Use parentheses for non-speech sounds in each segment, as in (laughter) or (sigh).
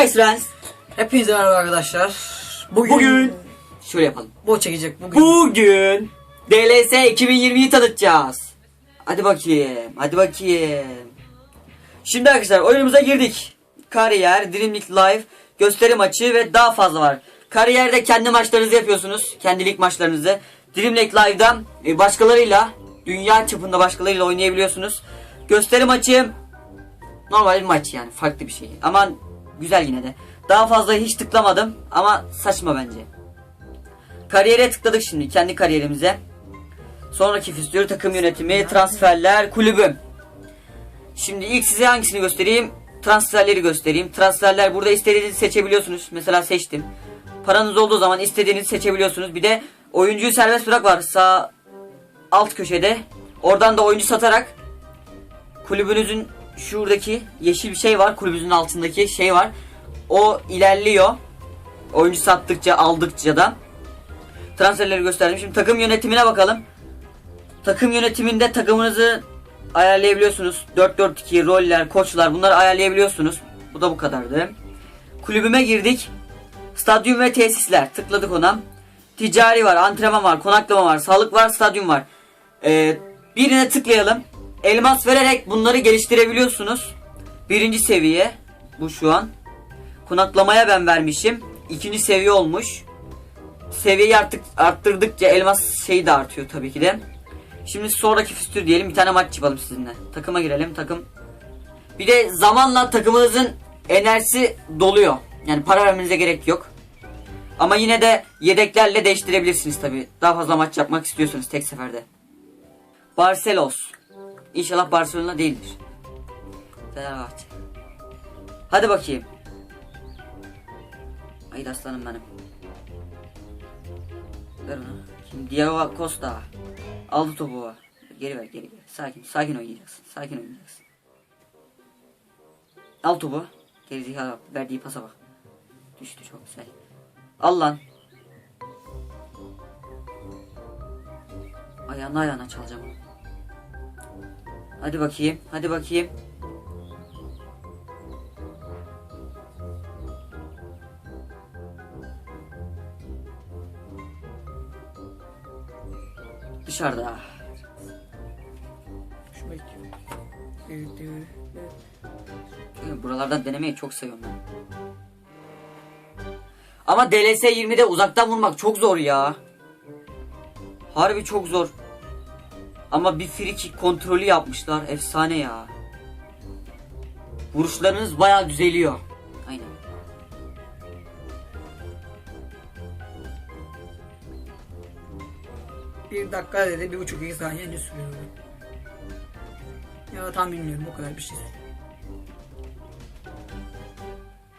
Guys friends. Hepinize merhaba arkadaşlar. Bugün, Bugün şöyle yapalım. bu çekecek. Bugün Bugün DLS 2020'yi tanıtacağız. Hadi bakayım. Hadi bakayım. Şimdi arkadaşlar oyunumuza girdik. Kariyer, Dream League Live, gösteri maçı ve daha fazla var. Kariyerde kendi maçlarınızı yapıyorsunuz. Kendi lig maçlarınızı. Dream League Live'da e, başkalarıyla, dünya çapında başkalarıyla oynayabiliyorsunuz. Gösteri maçı normal bir maç yani farklı bir şey. Ama güzel yine de. Daha fazla hiç tıklamadım ama saçma bence. Kariyere tıkladık şimdi kendi kariyerimize. Sonraki füstür takım yönetimi, transferler, kulübüm. Şimdi ilk size hangisini göstereyim? Transferleri göstereyim. Transferler burada istediğinizi seçebiliyorsunuz. Mesela seçtim. Paranız olduğu zaman istediğinizi seçebiliyorsunuz. Bir de oyuncuyu serbest bırak var sağ alt köşede. Oradan da oyuncu satarak kulübünüzün şuradaki yeşil bir şey var. Kulübünüzün altındaki şey var. O ilerliyor. Oyuncu sattıkça aldıkça da. Transferleri gösterdim. Şimdi takım yönetimine bakalım. Takım yönetiminde takımınızı ayarlayabiliyorsunuz. 4-4-2 roller, koçlar bunları ayarlayabiliyorsunuz. Bu da bu kadardı. Kulübüme girdik. Stadyum ve tesisler. Tıkladık ona. Ticari var, antrenman var, konaklama var, sağlık var, stadyum var. Ee, birine tıklayalım. Elmas vererek bunları geliştirebiliyorsunuz. Birinci seviye. Bu şu an. Konaklamaya ben vermişim. İkinci seviye olmuş. Seviyeyi artık arttırdıkça elmas şeyi de artıyor tabii ki de. Şimdi sonraki füstür diyelim bir tane maç yapalım sizinle. Takıma girelim takım. Bir de zamanla takımınızın enerjisi doluyor. Yani para vermenize gerek yok. Ama yine de yedeklerle değiştirebilirsiniz tabii. Daha fazla maç yapmak istiyorsanız tek seferde. Barcelos. İnşallah Barcelona değildir. Fenerbahçe. Hadi bakayım. Haydi aslanım benim. Ver onu. Şimdi Diego Costa. Aldı topu. Geri ver geri ver. Sakin sakin oynayacaksın. Sakin oynayacaksın. Al topu. Geri zekalı bak. Verdiği pasa bak. Düştü çok güzel. Al lan. Ayağına ayağına çalacağım. onu. Hadi bakayım. Hadi bakayım. Dışarıda. Buralardan denemeyi çok seviyorum ben. Ama DLS 20'de uzaktan vurmak çok zor ya. Harbi çok zor. Ama bir free kick kontrolü yapmışlar. Efsane ya. Vuruşlarınız bayağı düzeliyor. Aynen. Bir dakika dedi, bir buçuk iki saniye önce sürüyor. Ya tam bilmiyorum, o kadar bir şey.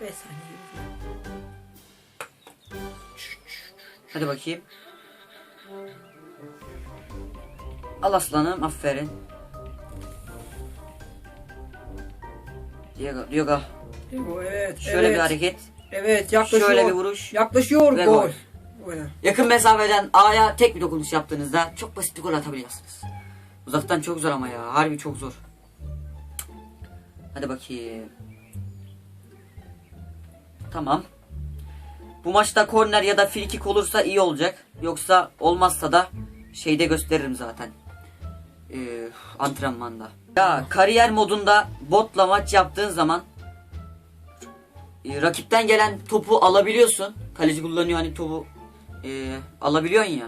Beş saniye. Hadi bakayım. Al aslanım aferin. Diego, Diego. Bu evet, Şöyle evet. bir hareket. Evet, yaklaşıyor. Şöyle bir vuruş. Yaklaşıyor, Ve gol. gol. Gol. Yakın mesafeden A'ya tek bir dokunuş yaptığınızda çok basit bir gol atabiliyorsunuz. Uzaktan çok zor ama ya. Harbi çok zor. Hadi bakayım. Tamam. Bu maçta korner ya da free kick olursa iyi olacak. Yoksa olmazsa da şeyde gösteririm zaten. Ee, antrenmanda. Ya kariyer modunda botla maç yaptığın zaman e, rakipten gelen topu alabiliyorsun. Kaleci kullanıyor hani topu e, alabiliyorsun ya.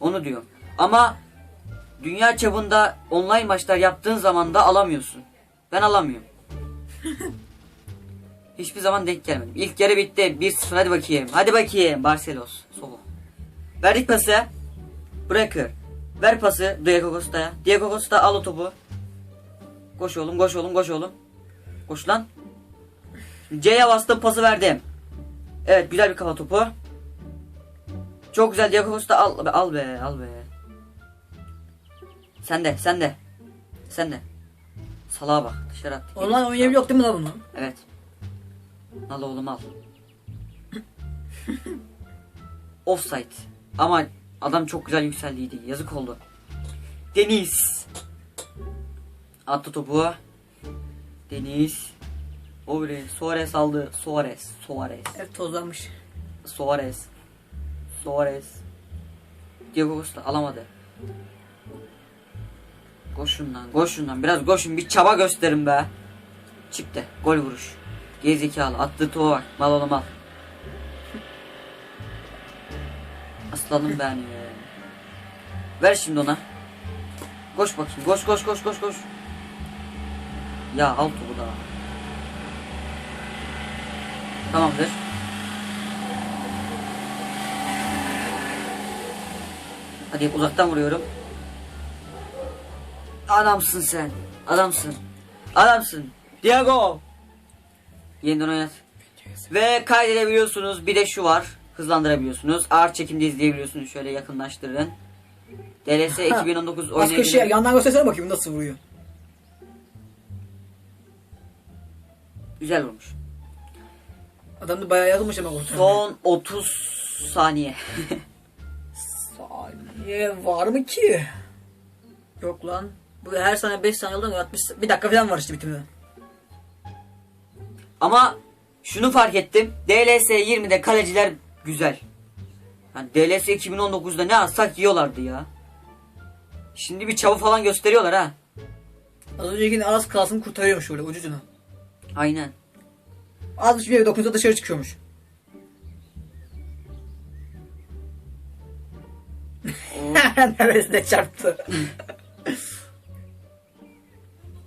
Onu diyorum. Ama dünya çapında online maçlar yaptığın zaman da alamıyorsun. Ben alamıyorum. (laughs) Hiçbir zaman denk gelmedim. İlk yarı bitti. 1-0 hadi bakayım. Hadi bakayım. Barcelos. Solo. Verdik pası. Bırakır. Ver pası Diego Costa'ya. Diego Costa al o topu. Koş oğlum koş oğlum koş oğlum. Koş lan. C'ye bastım pası verdim. Evet güzel bir kafa topu. Çok güzel Diego Costa al al be al be. Sen de sen de. Sen de. Salağa bak dışarı at. Online oynayabiliyor değil mi lan bunu? Evet. Al oğlum al. (laughs) Offside. Ama adam çok güzel yükseldiydi. Yazık oldu. Deniz. Attı topu. Deniz. Öyle Suarez aldı. Suarez. Suarez. Evet tozlanmış. Suarez. Suarez. Diego Costa alamadı. Koşun lan koşun lan biraz koşun bir çaba gösterin be. Çıktı gol vuruş. Gezikalı attığı topa bak mal oğlum al. Aslanım ben. Ver şimdi ona. Koş bakayım koş koş koş koş koş. Ya al topu da. Tamamdır. Hadi uzaktan vuruyorum. Adamsın sen. Adamsın. Adamsın. Diego. Yeniden oynat. Ve kaydedebiliyorsunuz. Bir de şu var. Hızlandırabiliyorsunuz. Ağır çekimde izleyebiliyorsunuz. Şöyle yakınlaştırın. DLS 2019 Az köşeye oynayabilir. yandan göstersene bakayım nasıl vuruyor. Güzel olmuş. Adam da bayağı yazılmış ama kurtarmıyor. Son 30 saniye. Saniye var mı ki? Yok lan. Bu her saniye 5 saniye oldu mu? 60 bir dakika falan var işte bitimde. Ama şunu fark ettim. DLS 20'de kaleciler güzel. Yani DLS 2019'da ne atsak yiyorlardı ya. Şimdi bir çabuk falan gösteriyorlar ha. Az önceki Aras kalsın kurtarıyormuş şöyle ucucuna. Aynen. Az bir şey dokunsa dışarı çıkıyormuş. (laughs) Neresine çarptı.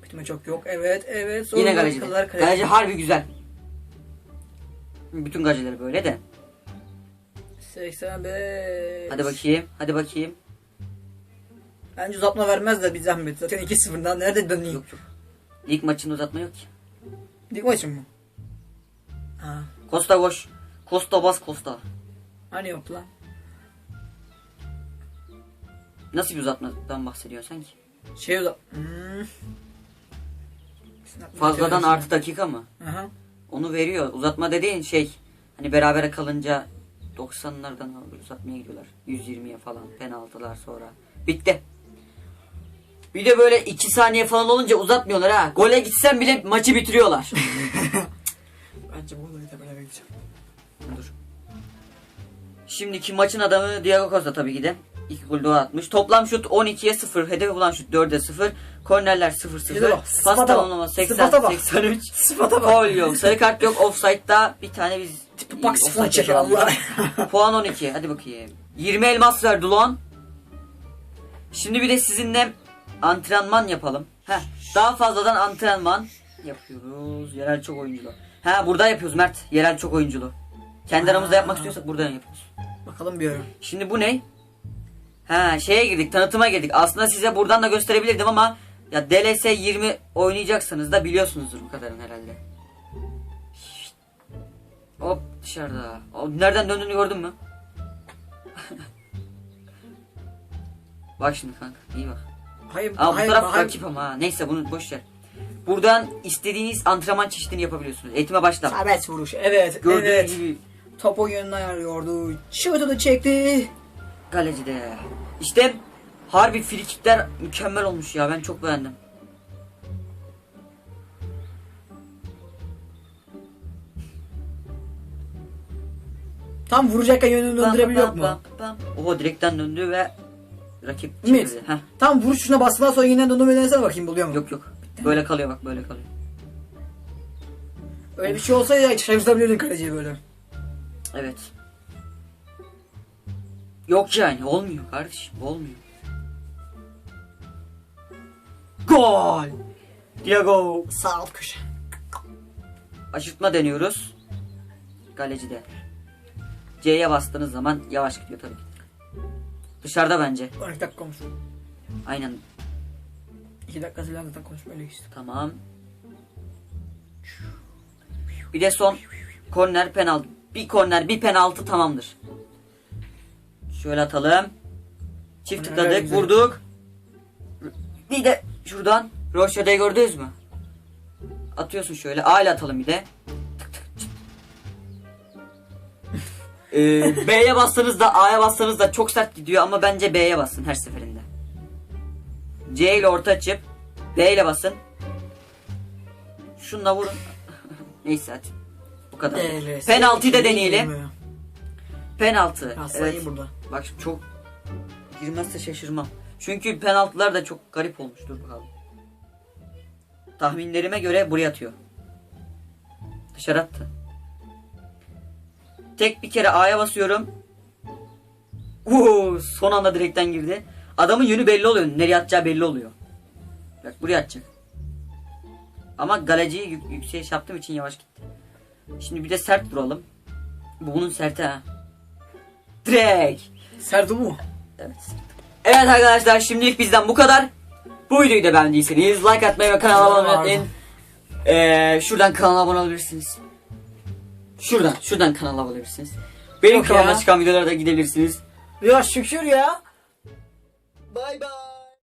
Bitme çok yok. Evet evet. Sonra yine kaleci. kaleciler, Kaleci harbi güzel. Bütün kalecileri böyle de. 85. Hadi bakayım. Hadi bakayım. Bence uzatma vermez de bir zahmet. Zaten 2-0'dan nerede döneyim? Yok yok. Lig maçını uzatma yok ki. Lig maçı mı? Ha. Costa koş. Costa bas Costa. Hani yok lan. Nasıl bir uzatmadan bahsediyorsun sanki? Şey uzat... Hmm. Fazladan artı dakika mı? Aha. Onu veriyor. Uzatma dediğin şey hani berabere kalınca 90'lardan uzatmaya gidiyorlar. 120'ye falan penaltılar sonra. Bitti. Bir de böyle 2 saniye falan olunca uzatmıyorlar ha. Gole gitsen bile maçı bitiriyorlar. (laughs) Bence bu olayı da böyle gideceğim. Dur. Şimdiki maçın adamı Diego Costa tabii ki de. 2 gol daha atmış. Toplam şut 12'ye 0. Hedefi bulan şut 4'e 0. Kornerler 0 Bir de 0. bak, Pas tamamlama 80 sıfata bak. 83. Sıfata bak. Gol yok. Sarı kart yok. Offside'da bir tane biz Bak offside sıfır çeker. Allah. (laughs) Puan 12. Hadi bakayım. 20 elmas verdi ulan. Şimdi bir de sizinle antrenman yapalım. Heh, daha fazladan antrenman yapıyoruz. Yerel çok oyunculu. Ha burada yapıyoruz Mert. Yerel çok oyunculu. Kendi aramızda yapmak istiyorsak buradan yapıyoruz. Bakalım bir ara. Şimdi bu ne? Ha şeye girdik tanıtıma girdik. Aslında size buradan da gösterebilirdim ama ya DLS 20 oynayacaksınız da biliyorsunuzdur bu kadarın herhalde. Hop dışarıda. Nereden döndüğünü gördün mü? bak şimdi kanka iyi bak. Hayır, bu hayır, taraf hayır. rakip ama ha. Neyse bunu boş ver. Buradan istediğiniz antrenman çeşidini yapabiliyorsunuz. Eğitime başla. Sabit vuruş. Evet, Gördüğünüz evet. gibi Topu yönüne ayarlıyordu. Şutu da çekti. Kalecide. İşte harbi frikikler mükemmel olmuş ya ben çok beğendim. Tam vuracakken yönünü döndürebiliyor mu? Oho direkten döndü ve rakip. Heh, Tam vuruş tuşuna bastıktan sonra yeniden döndürmeyi denesene bakayım buluyor mu? yok yok. Böyle kalıyor bak böyle kalıyor. Öyle bir şey olsaydı ya şaşırtabilirdin kaleciyi böyle. Evet. Yok yani olmuyor kardeşim olmuyor. Gol! Diego. Sağ alt köşe. Aşırtma deniyoruz. Kalecide. C'ye bastığınız zaman yavaş gidiyor tabii ki. Dışarıda bence. 12 dakika konuş. Aynen 2 dakika falan zaten konuşmayla işte. tamam. Bir de son korner penaltı. Bir korner bir penaltı tamamdır. Şöyle atalım. Çift Korner tıkladık güzel. vurduk. Bir de şuradan Roşede'yi gördünüz mü? Atıyorsun şöyle. A ile atalım bir de. Ee, B'ye bassanız da A'ya bassanız da çok sert gidiyor ama bence B'ye basın her seferinde. C ile orta açıp B ile basın. Şunla vurun. (laughs) Neyse hadi. Bu kadar. DLS Penaltıyı da deneyelim. 2020. Penaltı. Ya Evet. burada. Bak çok girmezse şaşırmam. Çünkü penaltılar da çok garip olmuş. Dur bakalım. Tahminlerime göre buraya atıyor. Dışarı attı. Tek bir kere A'ya basıyorum. Oo, son anda direkten girdi. Adamın yönü belli oluyor. Nereye atacağı belli oluyor. Bak buraya atacak. Ama galeciyi yük, yüksek yaptığım için yavaş gitti. Şimdi bir de sert vuralım. Bu bunun serti ha. Direkt. Serdu mu? Evet. Evet arkadaşlar şimdilik bizden bu kadar. Bu videoyu da beğendiyseniz like atmayı ve kanala abone olmayı unutmayın. Ee, şuradan kanala abone olabilirsiniz. Şuradan, şuradan kanala abone olabilirsiniz. Benim Yok kanalıma ya. çıkan videolara da gidebilirsiniz. Ya şükür ya. Bay bay.